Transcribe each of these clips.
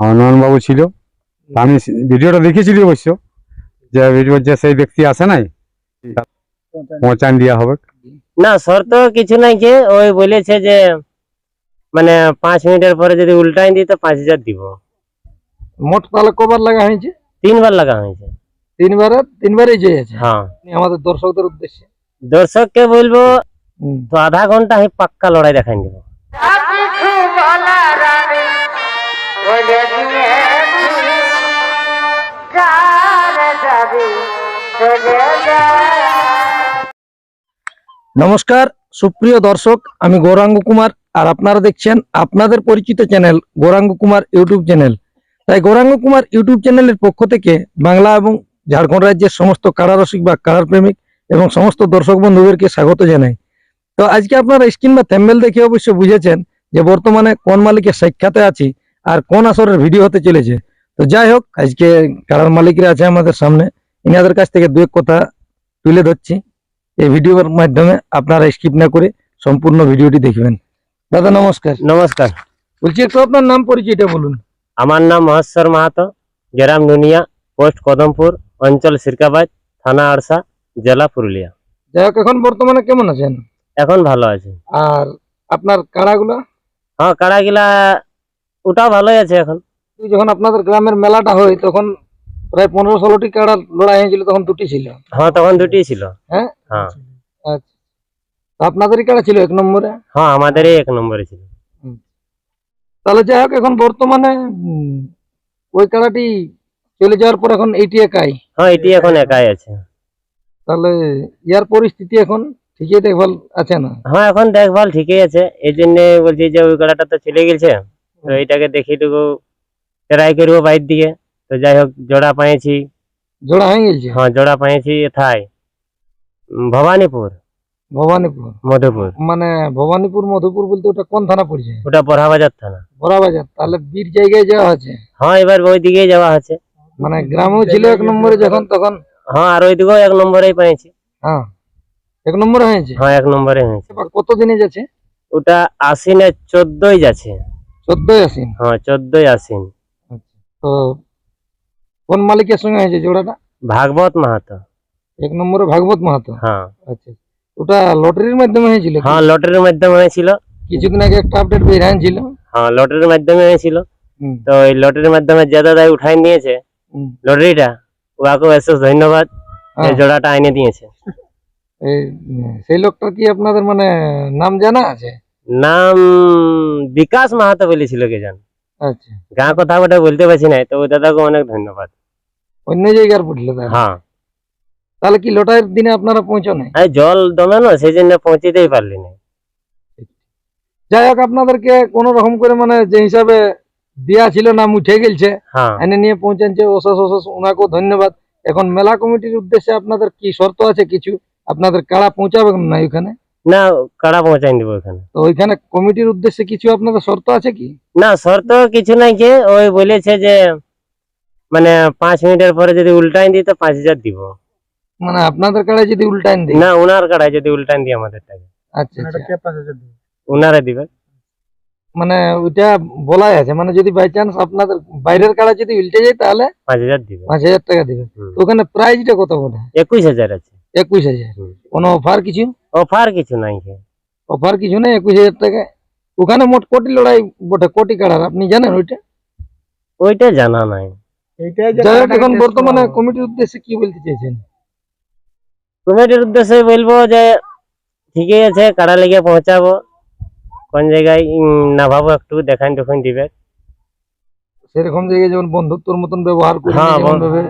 নয়নবাবু ছিল। আমি ভিডিওটা দেখেছিলি অবশ্য। যে ভিডিও যে সেই ব্যক্তি আসে নাই পৌঁছান দেওয়া হবে। না শর্ত কিছু নাই যে ওই বলেছে যে মানে পাঁচ মিনিটের পরে যদি উল্টাই দিই তো পাঁচ হাজার দিব। মোট তাহলে কবার লাগা হয়েছে? তিনবার লাগা হয়েছে। তিনবারে তিনবারই জয়েছে হ্যাঁ। আমাদের দর্শকদের উদ্দেশ্যে। দর্শককে বলব। তো আধা ঘণ্টা পাক্কা লড়াই দেখাই দেবো নমস্কার, সুপ্রিয় দর্শক, আমি গৌরাঙ্গ কুমার আর আপনারা দেখছেন আপনাদের পরিচিত channel Gauranga Kumar YouTube channel. তাই গৌরাঙ্গ কুমার ইউটিউব চ্যানেলের পক্ষ থেকে বাংলা এবং ঝাড়খণ্ড রাজ্যের সমস্ত কারারসিক বা কারার প্রেমিক এবং সমস্ত দর্শক বন্ধুদেরকে স্বাগত জানাই। তো আজকে আপনারা স্ক্রিন বা থ্যাম্বেল দেখে অবশ্য বুঝেছেন যে বর্তমানে কোন মালিকের সাক্ষাতে আছি আর কোন আসরের ভিডিও হতে চলেছে। তো যাই হোক, আজকে কারার মালিকরা আছে আমাদের সামনে। ইনাদের কাছ থেকে দু এক কথা তুলে ধরছি। এই ভিডিওর মাধ্যমে আপনারা স্কিপ না করে সম্পূর্ণ ভিডিওটি দেখবেন। দাদা নমস্কার। নমস্কার। বলছি একটু আপনার নাম পরিচয়টা বলুন। আমার নাম মহেশ্বর মাহাতো গ্রাম নুনিয়া পোস্ট কদমপুর অঞ্চল সিরকাবাজ থানা আরসা জেলা পুরুলিয়া। যাই হোক এখন বর্তমানে কেমন আছেন? এখন ভালো আছে। আর আপনার কাড়াগুলো? হ্যাঁ কাড়াগিলা ওটাও ভালোই আছে এখন। যখন আপনাদের গ্রামের মেলাটা হয় তখন প্রায় পনেরো ষোলোটি কাড়া লড়াই হয়েছিল তখন দুটি ছিল। হ্যাঁ তখন দুটি ছিল। হ্যাঁ? হ্যাঁ। আচ্ছা। তো আপনাদেরই কাড়া ছিল এক নম্বরে? হ্যাঁ আমাদেরই এক নম্বরে ছিল। তাহলে যাই হোক এখন বর্তমানে ওই কাড়াটি চলে যাওয়ার পর এখন এইটি একাই? হ্যাঁ এটি এখন একাই আছে। তাহলে ইয়ার পরিস্থিতি এখন ঠিকই দেখভাল আছে না? হ্যাঁ এখন দেখভাল ঠিকই আছে। এই জন্য বলছি যে ওই কাড়াটা তো চলে গেছে। তো এটাকে দেখি টুকু ট্রাই করব বাইর দিকে। তো যাই হোক জোড়া পাইছি। জোড়া হয়ে গেছে? হ্যাঁ জোড়া পাইছি উম, ভবানীপুর। ভবানীপুর? মধুপুর। মানে ভবানীপুর মধুপুর বলতে ওটা কোন থানা পড়ছে? ওটা পড়াবাজার থানা। বড়া বাজার তাহলে বীর জায়গায় যাওয়া আছে হ্যাঁ এবার ওই দিকেই যাওয়া আছে মানে গ্রামও ছিল এক নম্বরে যখন তখন? হ্যাঁ আর ওই দিকেও এক নম্বরেই পাইছি হ্যাঁ। এক নম্বরে হয়েছে? হ্যাঁ এক নম্বরে হয়েছে। এবার কত দিনে যাচ্ছে? ওটা আশ্বিনে চোদ্দই যাচ্ছে। চোদ্দই আসিন হ্যাঁ চোদ্দই আশ্বিন। তো কোন মালিকের সঙ্গে হয়েছে জোড়াটা ভাগবত মাহাতো। এক নম্বরে ভাগবত মাহাতো? হ্যাঁ। আচ্ছা ওটা লটারির মাধ্যমে হয়েছিল? হ্যাঁ লটারির মাধ্যমে হয়েছিল। কিছুদিন আগে একটা আপডেট বের ছিল হ্যাঁ লটারির মাধ্যমে হয়েছিল। তো ওই লটারির মাধ্যমে যে দাদাই উঠাই নিয়েছে। লটারিটা ওকে অশেষ ধন্যবাদ এই হ্যাঁ, জোড়াটা এনে দিয়েছে। সেই লোকটার কি আপনাদের মানে নাম জানা আছে? নাম বিকাশ মাহাতো বলেছিল কে জান আচ্ছা। গাঁ কথা ওটা বলতে পারছি না তো ওই দাদাকে অনেক ধন্যবাদ। অন্য জায়গার পড়ল হ্যাঁ। তাহলে কি লটারির দিনে আপনারা পৌঁছানো? এই জল দমে না সেই জন্য পৌঁছিতেই পারলি না। যাই হোক আপনাদেরকে কোন রকম করে মানে যে হিসাবে দেয়া ছিল নাম উঠে গেছে হ্যাঁ। এনে নিয়ে পৌঁছাচ্ছে অশেষ অশেষ ওনাকেও ধন্যবাদ। এখন মেলা কমিটির উদ্দেশ্যে আপনাদের কি শর্ত আছে কিছু? আপনাদের কাড়া পৌঁছাবে না ওইখানে? না কাড়া পৌঁছাই দিব ওখানে তো ওইখানে কমিটির উদ্দেশ্যে কিছু আপনাদের শর্ত আছে কি? না শর্ত কিছু নাই যে ওই বলেছে যে মানে পাঁচ মিনিটের পরে যদি উল্টাই দিই তো পাঁচ হাজার দিব। মানে আপনাদের কাড়ায় যদি উল্টাইন দিই? না ওনার কাড়ায় যদি উল্টাই দিই আমাদের টাকা আচ্ছা আচ্ছা। উনারে দিবে। মানে ওইটা বলাই আছে মানে যদি বাই চান্স আপনাদের বাইরের কাড়া যদি উল্টে যায় তাহলে পাঁচ হাজার দিবে। পাঁচ হাজার টাকা দিবে। ওখানে প্রাইজটা কত বটে একুশ হাজার আছে। একুশ হাজার। কোনো অফার কিছু? অফার কিছু নাই। অফার কিছু নেই একুশ হাজার টাকা। ওখানে মোট কোটি লড়াই বটে কোটি কাড়ার। আপনি জানেন ওইটা? ওইটা জানা নাই। এখন বর্তমানে কমিটির উদ্দেশ্যে কি বলতে চাইছেন? কমিটির উদ্দেশ্যে বলব যে ঠিকই আছে কাড়া লেগে পৌঁছাবো কোন জায়গায় না ভাবো একটু দেখান টেখান দিবে। সেরকম জায়গায় যেমন বন্ধুত্বর মতন ব্যবহার করে হ্যাঁ, যেমন ভাবে।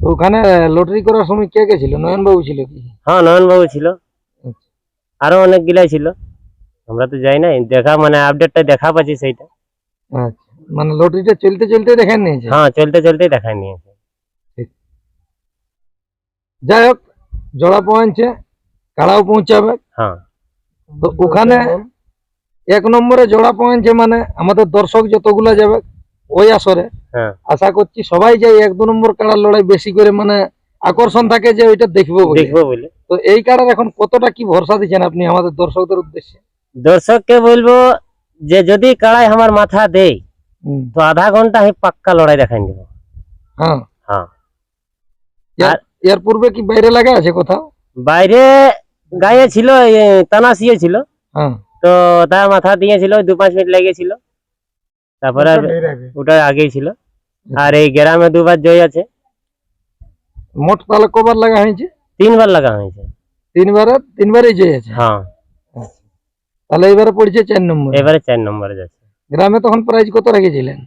তো ওখানে লটারি করার সময় কে কে ছিল? নয়ন বাবু ছিল কি? হ্যাঁ নয়নবাবু ছিল। আচ্ছা। আরও অনেক গিলাই ছিল। আমরা তো যাই নাই। দেখা মানে আপডেটটা দেখা পাচ্ছি সেইটা। আচ্ছা। মানে লটারিটা চলতে চলতে দেখেন নিয়েছে? হ্যাঁ চলতে চলতেই দেখাই নিয়েছে। যাই হোক জোড়া পৌঁছে কাড়াও পৌঁছাবে। হ্যাঁ। তো ওখানে এক নম্বরে জোড়া পৌঁছে মানে আমাদের দর্শক যতগুলা যাবে ওই আসরে হ্যাঁ। আশা করছি সবাই যাই এক দু নম্বর কাড়ার লড়াই বেশি করে মানে আকর্ষণ থাকে যে ওইটা দেখব দেখব বলে। তো এই কাড়ার এখন কতটা কি ভরসা দিচ্ছেন আপনি আমাদের দর্শকদের উদ্দেশ্যে? দর্শককে বলব যে যদি কাড়াই আমার মাথা দেয় তো আধা ঘণ্টা আমি পাক্কা লড়াই দেখাই দেবো। হ্যাঁ। হ্যাঁ। এর- পূর্বে কি বাইরে লাগা আছে কোথাও? বাইরে গায়ে ছিল এ, তানাসিয়ে ছিল। হ্যাঁ। তো তার মাথা দিয়েছিল দু পাঁচ মিনিট লেগেছিল তারপরে ওটা আগেই ছিল। আর এই গ্রামে দুবার জয় আছে। মোট তাহলে কবার লাগা হয়েছে? তিনবার লাগা হয়েছে। তিনবার? তিনবারই জয় আছে? হ্যাঁ। তাহলে এবারে পড়ছে চার নম্বর। এবারে চার নম্বরে যাচ্ছে। গ্রামে তখন প্রাইজ কত রেখেছিলেন?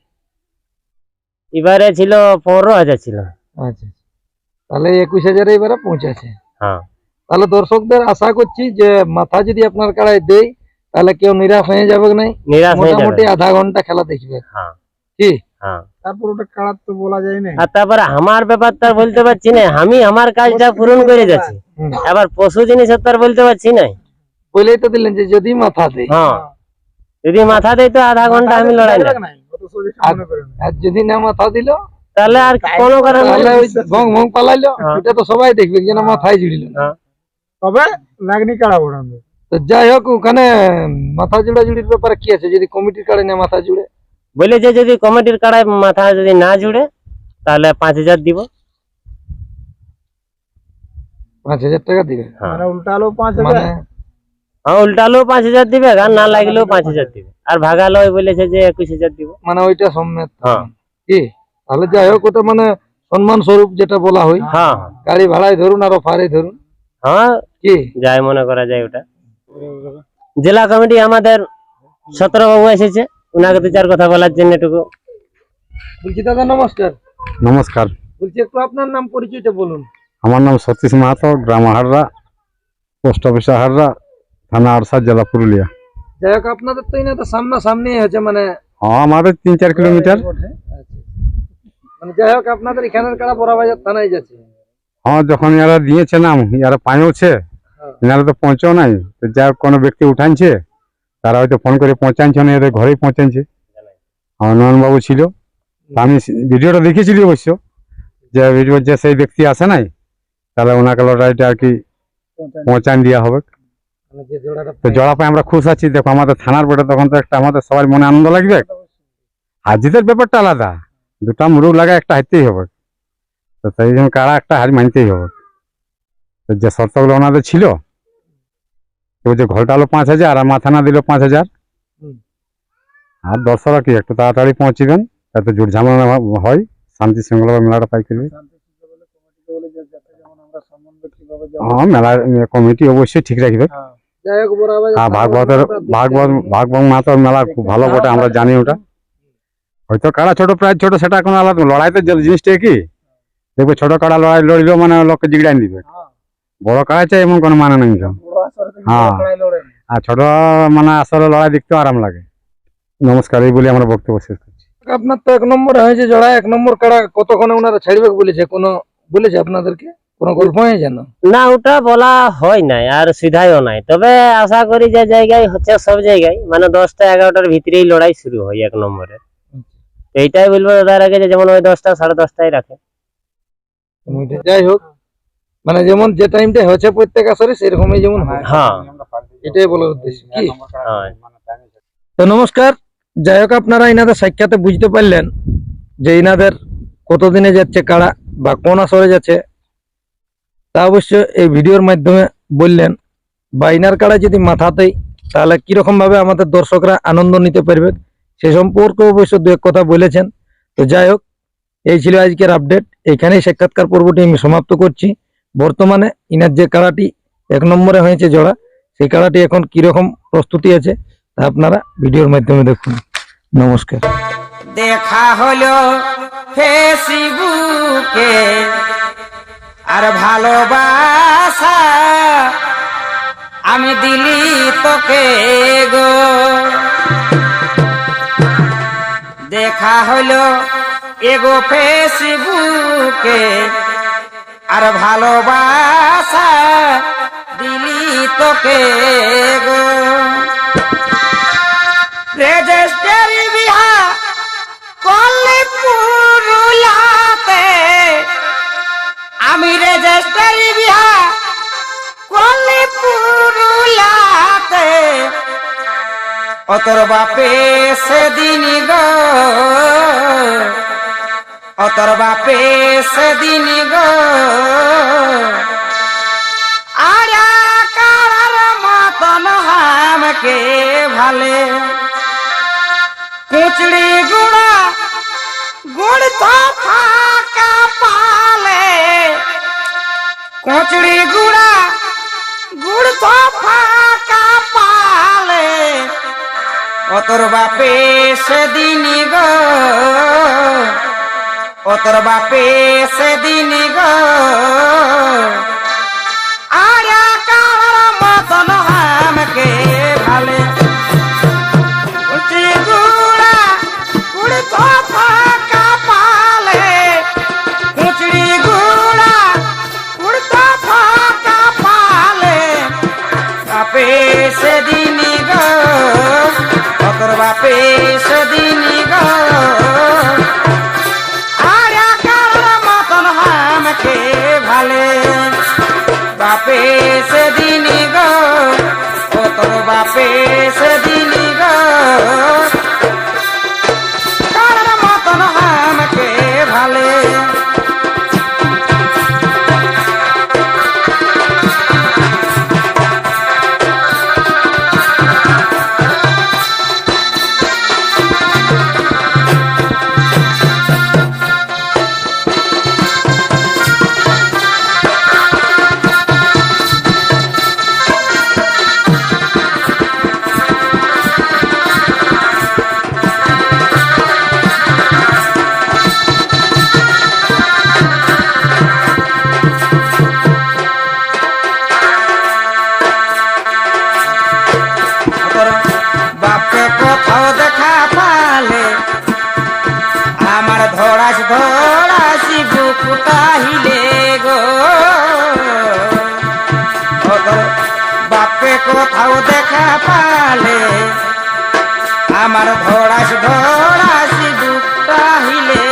এবারে ছিল পনেরো হাজার ছিল। আচ্ছা। তাহলে একুশ হাজারে এবারে পৌঁছাছে। হ্যাঁ। তাহলে দর্শকদের আশা করছি যে মাথা যদি আপনার কাড়ায় দেই তাহলে কেউ নিরাশ হয়ে যাবে না নিরাশ মোটামুটি আধা ঘণ্টা খেলা দেখবে। হ্যাঁ। কি? হ্যাঁ। তারপর ওটা কাড়ার তো বলা যায় না। আর তারপরে আমার ব্যাপারটা বলতে পারছি না আমি আমার কাজটা পূরণ করে যাচ্ছি। পশু জিনিসের তো আর বলতে পারছি না। বলেই তো দিলেন যে যদি মাথা দেয়। হ্যাঁ। যদি মাথা দেয় তো আধা ঘণ্টা আমি লড়াই না। আর যদি না মাথা দিল তাহলে আর কোনো কারণ ওই ভং পালাইলো হ্যাঁ। এটা তো সবাই দেখবে যে না মাথায় জুড়িল। হ্যাঁ। তবে লাগনি কাড়া ওড়ানো তো যাই হোক ওখানে মাথা জুড়া জুড়ির ব্যাপারে কি আছে? যদি কমিটির কাড়ে না মাথা জুড়ে। বলেছে যদি কমিটির কাড়ায় মাথা যদি না জুড়ে তাহলে পাঁচ হাজার দিব। পাঁচ হাজার টাকা দিবে? হ্যাঁ। মানে উল্টালো পাঁচ মানে হাজার হ্যাঁ উল্টালেও পাঁচ হাজার দিবে আর না লাগলেও পাঁচ হাজার দিবে। আর ভাগালো বলেছে যে একুশ হাজার দিব। মানে ওইটা সম্মেত। হ্যাঁ। কি? তাহলে যাই হোক ওটা মানে সম্মান স্বরূপ যেটা বলা হয়। হ্যাঁ। গাড়ি ভাড়ায় ধরুন আর অফারে ধরুন। হ্যাঁ। কি? যাই মনে করা যায় ওটা। জেলা কমিটি আমাদের সতেরো বাবু এসেছে ওনাকে দু চার কথা বলার জন্য একটু বলছি দাদা নমস্কার। নমস্কার। বলছি একটু আপনার নাম পরিচয়টা বলুন। আমার নাম সতীশ মাহাতো গ্রাম হাররা পোস্ট অফিস হাররা থানা আরসা জেলা পুরুলিয়া। যাই হোক আপনাদের তো এনে তো সামনা সামনি হচ্ছে মানে হ্যাঁ আমাদের তিন চার কিলোমিটার মানে যাই হোক আপনাদের এখানের কাড়া বড় বাজার থানায় যাচ্ছে? হ্যাঁ যখন এরা দিয়েছে নাম এরা পাইওছে এনারা তো পৌঁছেও নাই। তো যা কোনো ব্যক্তি উঠানছে তারা হয়তো ফোন করে পৌঁছানছে না এদের ঘরেই পৌঁছানছে। আমার নয়নবাবু ছিল। আমি ভিডিওটা দেখেছিলি অবশ্য যে ভিডিও যে সেই ব্যক্তি আসে নাই তাহলে ওনাকে লটারিটা আর কি পৌঁছান দেওয়া হবে। মানে তো জড়া পাই আমরা খুশ আছি। দেখো আমাদের থানার বটে তখন তো একটা আমাদের সবার মনে আনন্দ লাগবে। জিতের ব্যাপারটা আলাদা। দুটা মুরুগ লাগা একটা হারতেই হবে। তো সেই জন্য কারা একটা হার মানতেই হবে। তো যে শর্তগুলো ওনাদের ছিল তো যে ঘরটা পাঁচ হাজার আর মাথা না দিল পাঁচ হাজার। আর দর্শকরা কি একটু তাড়াতাড়ি পৌঁছিবেন যাতে জোর ঝামেলা হয় শান্তি শৃঙ্খলা মেলাটা পাই করবে হ্যাঁ মেলা কমিটি অবশ্যই ঠিক রাখবে। বাজার হ্যাঁ ভাগবতের ভাগবত ভাগবত মাতার মেলা খুব ভালো বটে আমরা জানি ওটা। হয়তো কাড়া ছোট প্রায় ছোট সেটা কোনো আলাদা লড়াইতে জিনিসটা কি? দেখবে ছোট কাড়া লড়াই লড়লেও মানে লোককে জিগড়াই দিবে বড় কাড়া চাই এমন কোনো মানে নেই হ্যাঁ। আর ছোট মানে আসলে লড়াই দেখতেও আরাম লাগে। নমস্কার এই বলে আমরা বক্তব্য শেষ করছি। আপনার তো এক নম্বর হয়েছে জোড়া এক নম্বর কাড়া কতক্ষণে ওনারা ছাড়বে বলেছে? কোনো বলেছে আপনাদেরকে? কোনো গল্প হয়ে জানো না ওটা বলা হয় নাই আর সুবিধাও নাই। তবে আশা করি যে জায়গায় হচ্ছে সব জায়গায় মানে দশটা এগারোটার ভিতরেই লড়াই শুরু হয় এক নম্বরে এইটাই বলব দাদার আগে যে যেমন ওই দশটা সাড়ে দশটায় রাখে। যাই হোক মানে যেমন যে টাইমটা হচ্ছে প্রত্যেক আসরে সেরকমই যেমন হয়। হ্যাঁ। এটাই বলার উদ্দেশ্য কি? তো নমস্কার যাই হোক আপনারা এনাদের সাক্ষাতে বুঝতে পারলেন যে এনাদের কতদিনে যাচ্ছে কারা বা কোন আসরে যাচ্ছে। তা অবশ্য এই ভিডিওর মাধ্যমে বললেন বা ইনার কাড়া যদি মাথাতেই তাহলে কীরকম ভাবে আমাদের দর্শকরা আনন্দ নিতে পারবে। সে সম্পর্কে অবশ্য দু এক কথা বলেছেন। তো যাই হোক, এই ছিল আজকের আপডেট এখানেই সাক্ষাৎকার পর্বটি আমি সমাপ্ত করছি। বর্তমানে ইনার যে কাড়াটি এক নম্বরে হয়েছে জোড়া, সেই কাড়াটি এখন কীরকম প্রস্তুতি আছে তা আপনারা ভিডিওর মাধ্যমে দেখুন। নমস্কার। দেখা হলো ফেসবুকে, আর ভালোবাসা আমি দিলি তোকে গো। দেখা হলো এগো ফেসবুকে, আর ভালোবাসা দিলি তোকে গো। রেজিস্টারি বিহা করলে পুরুলাতে, আমি রেজিস্টারি বিহা অতর বাপে সেদিন গো। ও তোর বাপে সেদিন গো। আরে হামকে ভালে। কুচড়ি গুড়া, গুড় তো ফাঁকা পালে। কুচড়ি গুড়া, গুড় তো ফাঁকা পালে। ও তোর বাপে সেদিন গো। অতর তোর বাপে সেদিন গো। তাকে কোথাও দেখা পালে। আমার ধরাস ধরাস পাহিলে।